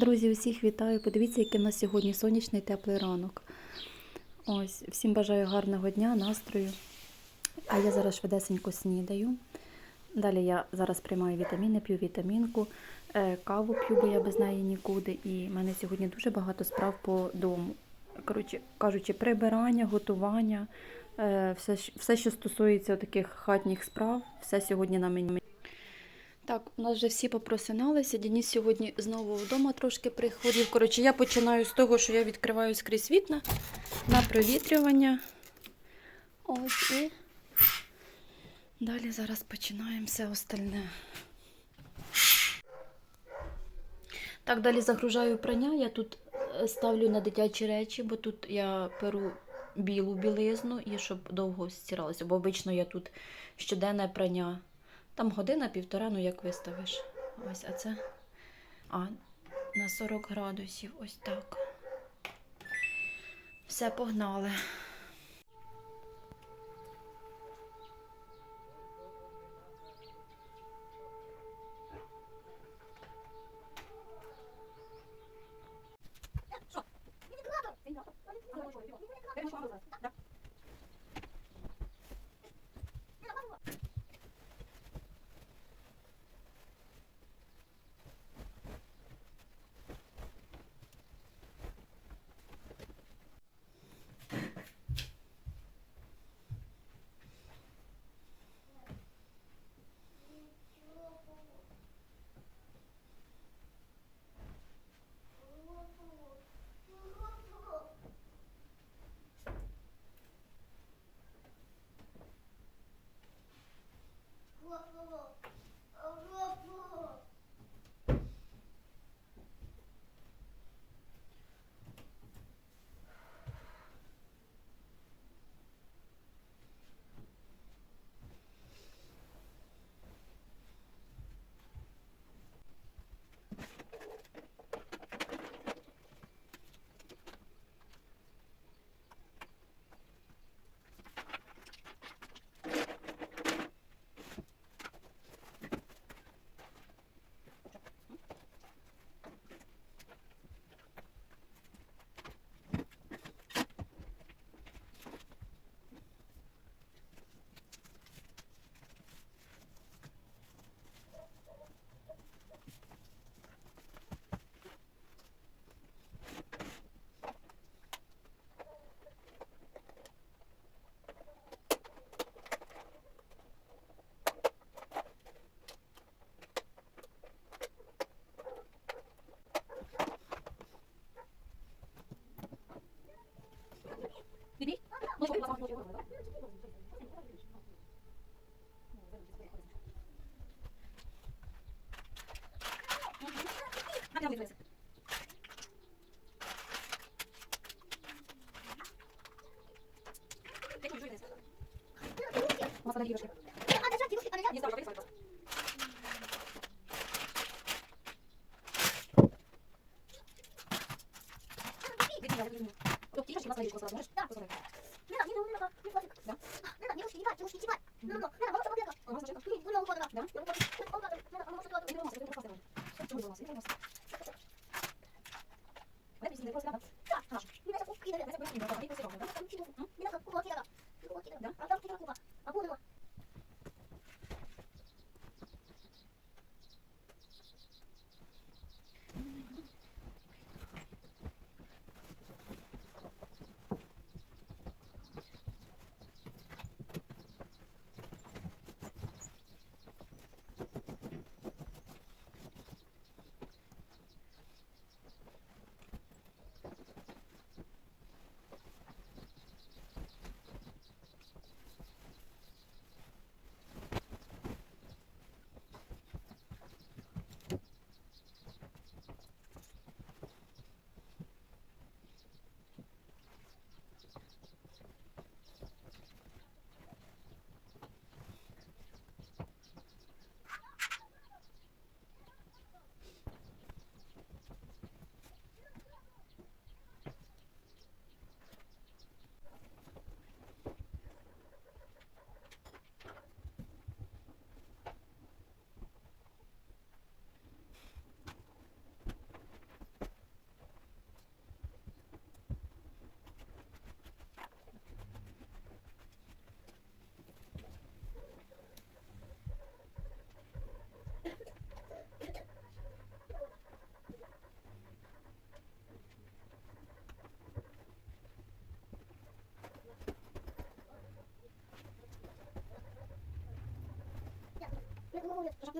Друзі, усіх вітаю. Подивіться, який у нас сьогодні сонячний теплий ранок. Ось, всім бажаю гарного дня, настрою. А я зараз швидесенько снідаю. Далі я зараз приймаю вітаміни, п'ю вітамінку, е, каву п'ю, бо я без неї нікуди. І в мене сьогодні дуже багато справ по дому. Коротше кажучи, прибирання, готування, е, все, все, що стосується таких хатніх справ, все сьогодні на мені. Так, у нас вже всі попросиналися. Денис сьогодні знову вдома трошки приходив. Коротше, я починаю з того, що я відкриваю скрізь вікна на провітрювання. Ось і далі зараз починаємо все остальне. Так, далі загружаю прання. Я тут е, ставлю на дитячі речі, бо тут я перу білу білизну і щоб довго стиралося, бо обично я тут щоденне прання. Там година-півтора, ну як виставиш. Ось, а це а, на 40 градусів, ось так. Все, погнали. Çok güzel. Masadan iyi başka. Çok iyi, masaya geçmesi lazım. Daha sonra. 目が緑が緑が緑が緑が緑が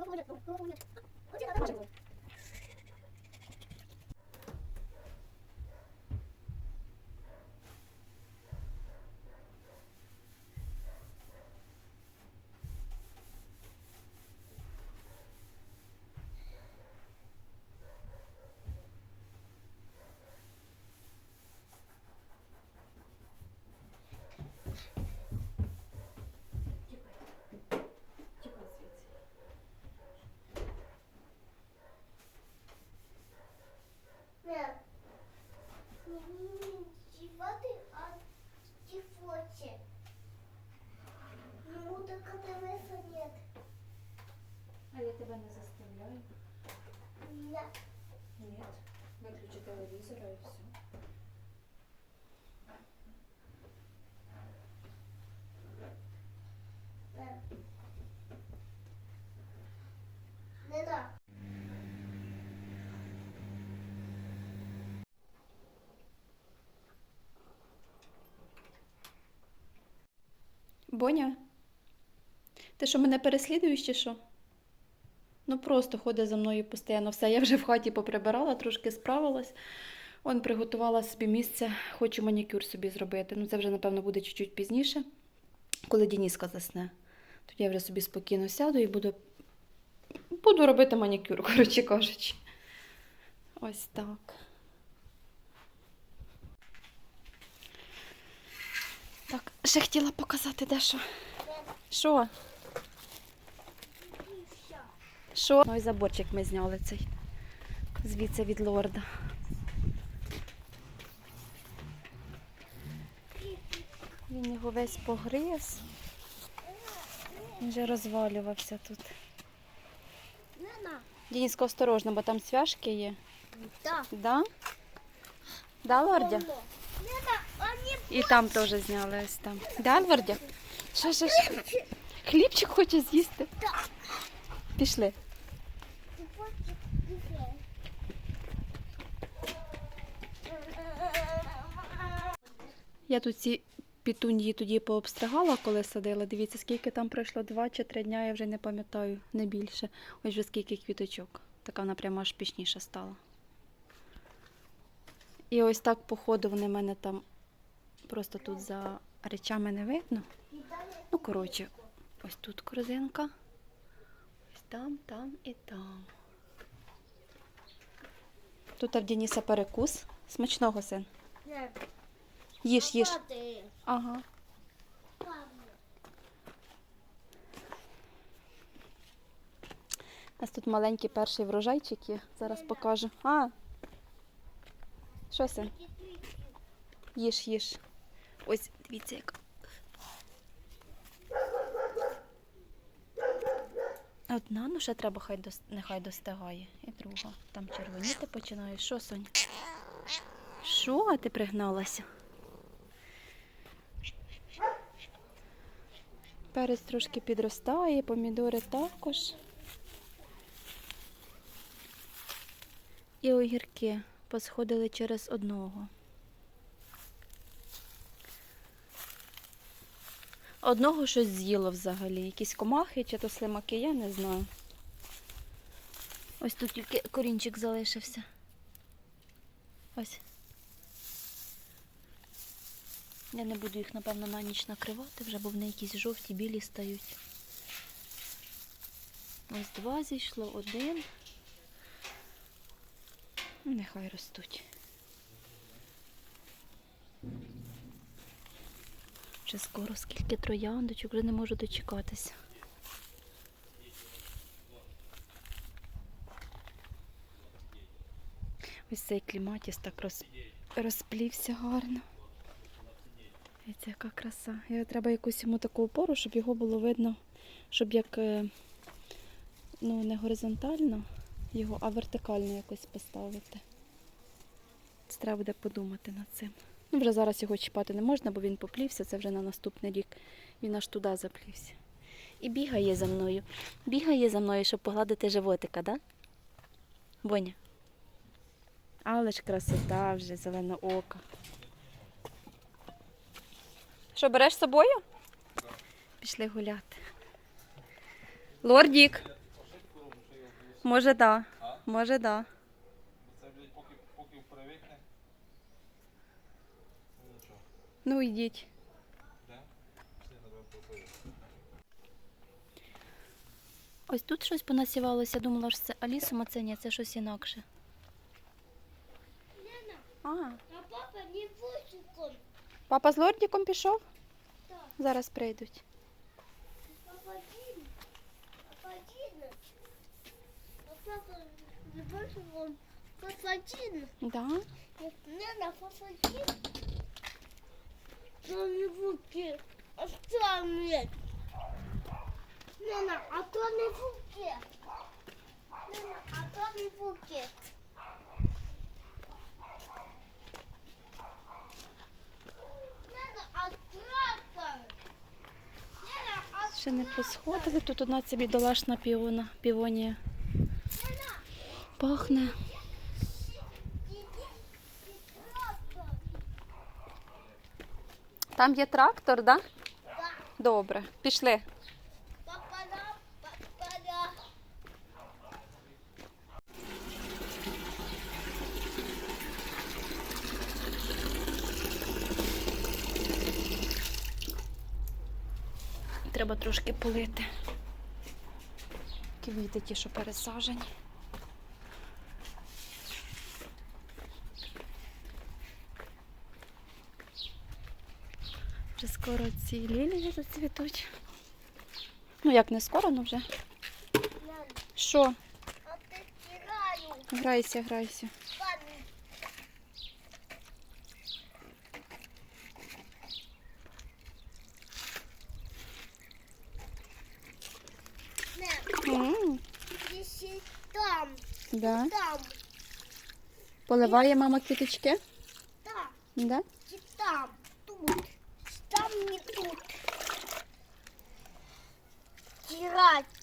¿Cómo voy a? Виключи телевізор і все. Не так. Боня? Ти що мене переслідуєш чи що? Ну просто ходить за мною постійно. Все, я вже в хаті поприбирала, трошки справилась. Он приготувала собі місце, хочу манікюр собі зробити. Ну, це вже, напевно, буде чуть-чуть пізніше, коли Дініска засне. Тоді я вже собі спокійно сяду і буду, буду робити манікюр, коротше кажучи. Ось так. Так, ще хотіла показати дещо. Що? Що? Ну і заборчик ми зняли цей. Звідси від лорда. Він його весь погриз. Він вже розвалювався тут. На. Осторожно, бо там свяжки є. Да. Да? Да, лордя? І там теж зняли ось там. Да, лордя? Що, що, що? Хлібчик хоче з'їсти. Пішли. Я тут ці пітуньї тоді пообстригала, коли садила. Дивіться, скільки там пройшло два чи три дня, я вже не пам'ятаю, не більше. Ось вже скільки квіточок. Така вона прямо аж пішніша стала. І ось так, по ходу, вони мене там просто тут за речами не видно. Ну, коротше, ось тут корзинка. Там, там і там. Тут а в Дениса перекус. Смачного син. Їж, їж. Ага. У нас тут маленький перший врожайчик є. Зараз покажу. А. Що це? Їж, їж. Ось, дивіться, як. Одна, ну треба, хай дос... нехай достигає. І друга. Там червоніти починає. Що, Сонь? Що, ти пригналася? Перець трошки підростає, помідори також. І огірки посходили через одного. Одного щось з'їло взагалі. Якісь комахи чи то слимаки, я не знаю. Ось тут тільки корінчик залишився. Ось. Я не буду їх, напевно, на ніч накривати вже, бо вони якісь жовті, білі стають. Ось два зійшло, один. Нехай ростуть. Вже скоро скільки трояндочок, вже не можу дочекатися. Ось цей кліматіс так роз... розплівся гарно. Дивіться, яка краса. І треба якусь йому таку опору, щоб його було видно, щоб як е, ну, не горизонтально його, а вертикально якось поставити. Це треба буде подумати над цим. Ну, вже зараз його чіпати не можна, бо він поплівся, це вже на наступний рік. Він аж туди заплівся. І бігає за мною. Бігає за мною, щоб погладити животика, да? Боня. Але ж красота вже, зелена ока. Що, береш з собою? Пішли гуляти. Лордік. Може, да. Може, да. Ну, йдіть. Де? Все, треба попити. Ось тут щось понасівалося, думала, що це алісом, а це ні, це щось інакше. Лена, А, а папа не вусиком. папа з лордіком пішов? Так. Зараз прийдуть. Папа один. Папа один. А папа не вусиком. Папа один. Да? Лена, папа Что? А что нет? Лена, а то не буки. Лена, а то не а Ще не посходили. Тут одна ця бідолашна піона, півонія. Пахне. Там є трактор, да? Да. Добре. Пішли. Треба трошки полити. Квіти ті, що пересажені. Вже скоро ці лілії зацвітуть. Ну, як не скоро, ну вже. Що? Грайся, грайся. Там, да. там, Поливає мама квіточки? да, Да? Играть!